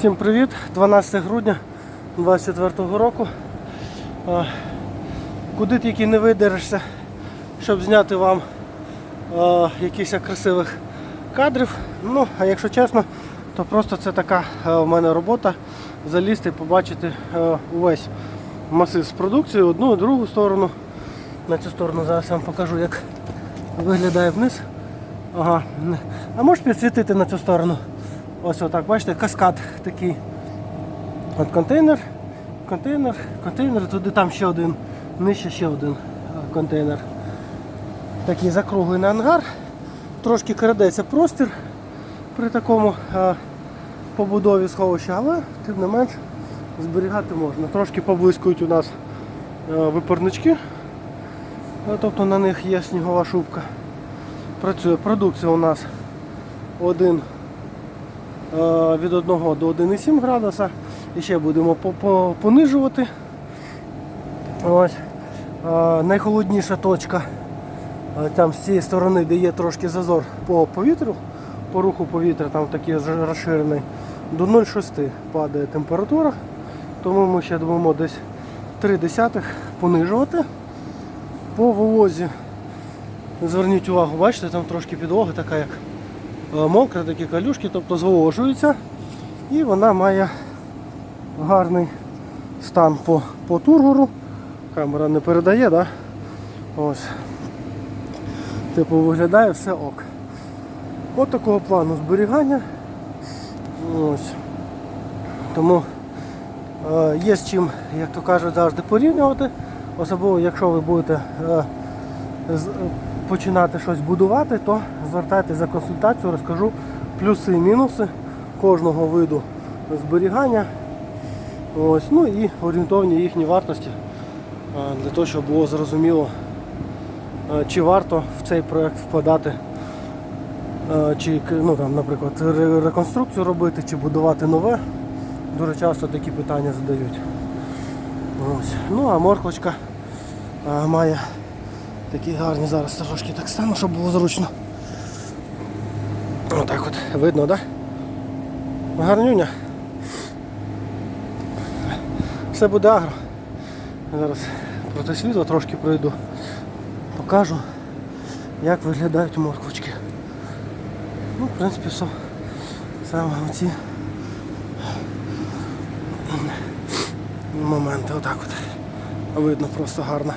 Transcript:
Всім привіт! 12 грудня 24 року. Куди тільки не видерешся, щоб зняти вам якихось красивих кадрів. Ну, а якщо чесно, то просто це така в мене робота залізти і побачити увесь масив з продукцією, одну і другу сторону. На цю сторону зараз я вам покажу, як виглядає вниз. Ага. А можеш підсвітити на цю сторону? Ось отак, бачите, каскад такий. От контейнер, контейнер, контейнер, туди там ще один, нижче ще один контейнер. Такий закруглений ангар. Трошки крадеться простір при такому а, побудові сховища, але тим не менш зберігати можна. Трошки поблискують у нас а, випарнички, а, тобто на них є снігова шубка. Працює продукція у нас один е, від 1 до 1,7 градуса. І ще будемо по- по- понижувати. Ось. Е, Найхолодніша точка е, там з цієї сторони, де є трошки зазор по повітрю, по руху повітря, там такий розширений, до 0,6 падає температура. Тому ми ще думаємо десь 3 десятих понижувати. По волозі Зверніть увагу, бачите, там трошки підлога така як е, мокра, такі калюшки, тобто зволожується. І вона має гарний стан по, по тургору. Камера не передає, да? Ось. Типу виглядає все ок. От такого плану зберігання. Ось. Тому е, є з чим, як то кажуть, завжди порівнювати. Особливо, якщо ви будете е, з- починати щось будувати, то звертайтеся за консультацією, розкажу плюси і мінуси кожного виду зберігання. Ось, ну і орієнтовні їхні вартості для того, щоб було зрозуміло, чи варто в цей проект вкладати, чи, ну, там, наприклад, реконструкцію робити, чи будувати нове. Дуже часто такі питання задають. Ось. Ну а морквочка має Такі гарні зараз трошки так стану, щоб було зручно. Отак от видно, так? Да? Гарнюня. Все буде агро. Зараз проти світла трошки пройду. Покажу, як виглядають морквочки. Ну, в принципі, все. Саме оці моменти отак от. Видно просто гарно.